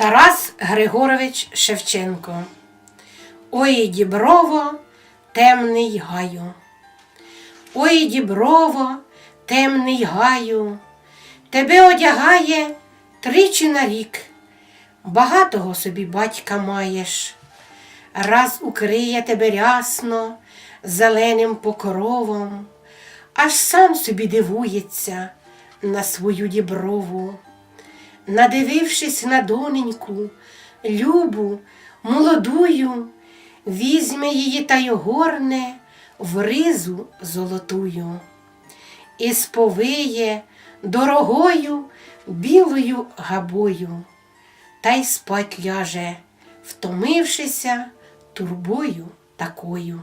Тарас Григорович Шевченко. Ой, діброво, темний гаю. Ой, діброво, темний гаю, тебе одягає тричі на рік. Багатого собі батька маєш. Раз укриє тебе рясно зеленим покровом, аж сам собі дивується на свою діброву. Надивившись на доненьку, любу, молодую, візьме її та й огорне в ризу золотую і сповиє дорогою білою габою, та й спать ляже, втомившися турбою такою.